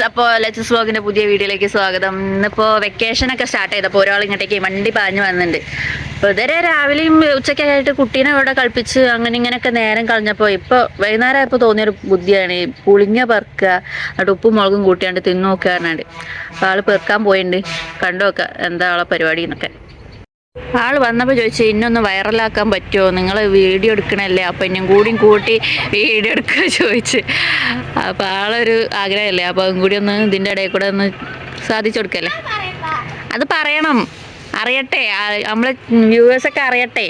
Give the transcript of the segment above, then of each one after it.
അപ്പോൾ ലെറ്റസ് വ്ളോഗിന്റെ പുതിയ വീഡിയോയിലേക്ക് സ്വാഗതം. ഇന്നിപ്പോൾ വെക്കേഷനൊക്കെ സ്റ്റാർട്ട് ചെയ്തപ്പോൾ ഒരാൾ ഇങ്ങോട്ടേക്ക് വണ്ടി പാഞ്ഞു വന്നിട്ടുണ്ട്. അപ്പോൾ ഇതുവരെ രാവിലെയും ഉച്ചയ്ക്ക് ആയിട്ട് കുട്ടീനെ ഇവിടെ കളിപ്പിച്ച് അങ്ങനെ ഇങ്ങനെയൊക്കെ നേരം കളഞ്ഞപ്പോൾ ഇപ്പോൾ വൈകുന്നേരം ആയപ്പോൾ തോന്നിയൊരു ബുദ്ധിയാണ്. പുളിങ്ങ പെറുക്കുക എന്നിട്ട് ഉപ്പും മുളകും കൂട്ടിയാണ്ട് തിന്നു നോക്കുക പറഞ്ഞാണ്ട്. അപ്പോൾ ആൾ പെറുക്കാൻ പോയിട്ടുണ്ട് കണ്ടു നോക്കുക എന്താ ആളെ പരിപാടി എന്നൊക്കെ. ആൾ വന്നപ്പോൾ ചോദിച്ചു ഇന്നൊന്ന് വൈറലാക്കാൻ പറ്റുമോ നിങ്ങൾ വീഡിയോ എടുക്കണല്ലേ? അപ്പം ഇന്നും കൂടിയും കൂട്ടി വീഡിയോ എടുക്കുക ചോദിച്ച്. അപ്പോൾ ആളൊരു ആഗ്രഹമല്ലേ? അപ്പോൾ അതും കൂടി ഒന്ന് ഇതിന്റെ ഇടയിൽ കൂടെ ഒന്ന് സാധിച്ചു കൊടുക്കല്ലേ? അത് പറയണം. അറിയട്ടെ. നമ്മളെ വ്യൂവേഴ്സൊക്കെ അറിയട്ടെ.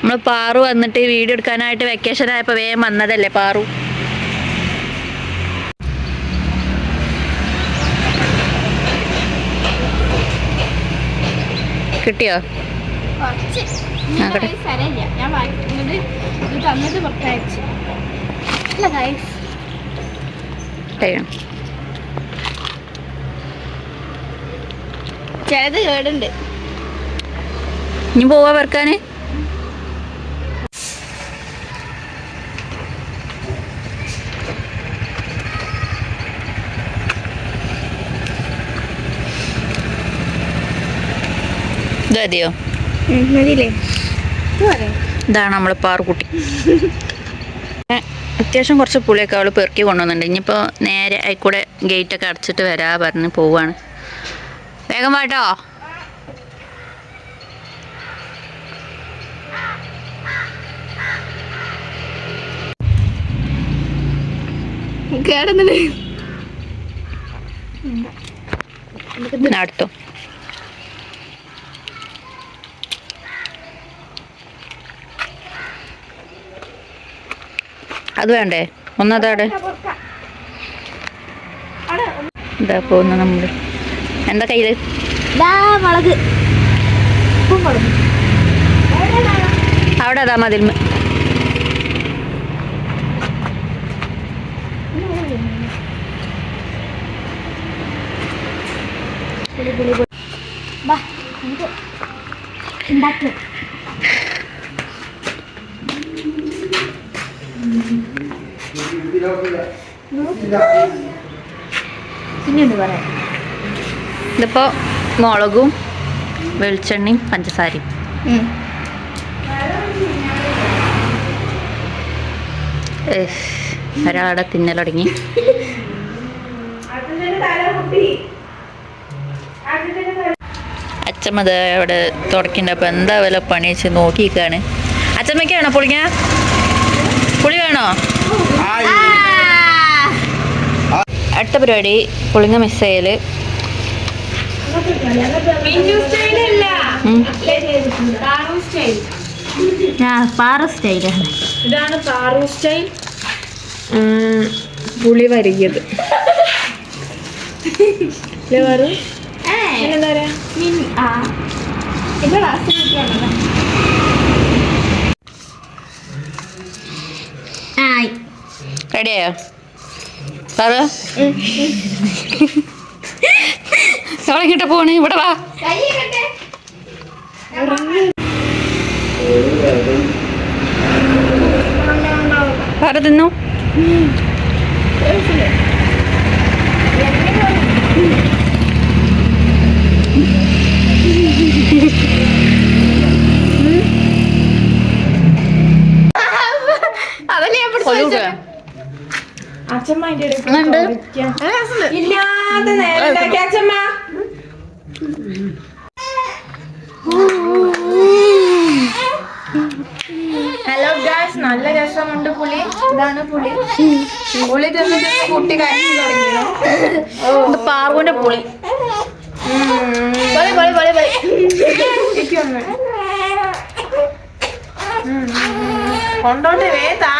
നമ്മൾ പാറു വന്നിട്ട് വീഡിയോ എടുക്കാനായിട്ട് വെക്കേഷൻ ആയപ്പോൾ വേഗം വന്നതല്ലേ പാറു കിട്ടിയോ കുറച്ച് നോക്കട്ടെ. ഈ സ്ഥലമില്ല ഞാൻ വാങ്ങിക്കുന്നത് ഇത് തന്നിട്ട് പുറത്തയച്ചു അല്ല ഗൈസ് കഴിയണം ചിലത് കേടുണ്ട്. ഇനി പോവാ വെറുക്കാന് ഇതോ മതിയില്ലേ ഇതാണ് നമ്മളെ പാറുകുട്ടി. അത്യാവശ്യം കുറച്ച് പുളിയൊക്കെ അവൾ പെറുക്കി കൊണ്ടുവന്നിട്ടുണ്ട്. ഇനിയിപ്പോൾ നേരെ ആയിക്കൂടെ ഗേറ്റ് ഒക്കെ അടച്ചിട്ട് വരാ പറഞ്ഞ് പോവാണ്. വേഗം വാട്ടോ കേടുന്നില്ലേ? അടുത്തു അത് വേണ്ടേ? ഒന്നതാടെ. എന്താ പോകുന്ന നമ്മൾ എന്താ കയ്യിൽ? മുളക്. അവിടെ അതാ മതിൽ ബാ പിന്നെയുണ്ട് പറയാം? ഇതിപ്പോ മുളകും വെളിച്ചെണ്ണയും പഞ്ചസാരയും. ഒരാളെ തിന്നലടങ്ങി അച്ഛമ്മ അവിടെ തുടക്കിണ്ട്. അപ്പൊ എന്താ വില പണി വെച്ച് നോക്കിക്കാണ് അച്ഛമ്മയ്ക്കാണോ പുളിങ്ങ? പുളി വേണോ? അടുത്ത പരിപാടി പുളിങ്ങ മിസ് ചെയ്യൽ ഉം. ആ പാറ സ്റ്റൈലാണ് ഇതാണ് പാറു സ്റ്റൈൽ. പുളി വരികിയത്. പറയാ? ആ ഇത് ലാസ്റ്റ് കിട്ട പോണ് ഇവിടെ വാ. കട്ടെ തിന്നു? അച്ഛമ്മ അതിന്റെ നേരം അച്ഛമ്മ. ഹലോ ഗായ്സ് നല്ല രസമുണ്ട് പുളി. ഇതാണ് പുളി. പുളി തിന്ന് തിന്ന് കുട്ടി കഴിഞ്ഞു പാവുന്റെ പുളി. പൊളി, പൊളി, പൊളി, പൊളി. ഇരിക്കൊന്ന്. കൊണ്ടോട്ടെ വേതാ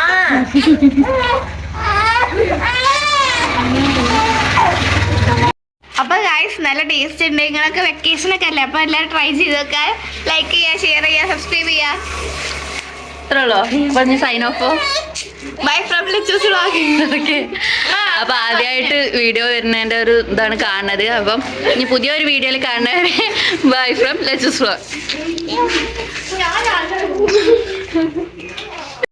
അപ്പൊ ഗായ്സ് നല്ല ടേസ്റ്റ് ഉണ്ട്. നിങ്ങളൊക്കെ വെക്കേഷൻ ഒക്കെ അല്ലേ? അപ്പൊ എല്ലാവരും ട്രൈ ചെയ്ത് നോക്കാൻ ലൈക്ക് ചെയ്യാ ഷെയർ ചെയ്യാ സബ്സ്ക്രൈബ് ചെയ്യുക ഉള്ളോ? പറഞ്ഞ് sign off by from Lichu's vlog okay അപ്പൊ ആദ്യമായിട്ട് വീഡിയോ വരുന്നതിന്റെ ഒരു ഇതാണ് കാണുന്നത്. അപ്പം ഇനി പുതിയൊരു വീഡിയോയിൽ കാണുന്നവരെ ബൈ ഫ്രം ലെച്ചസ് ഞാൻ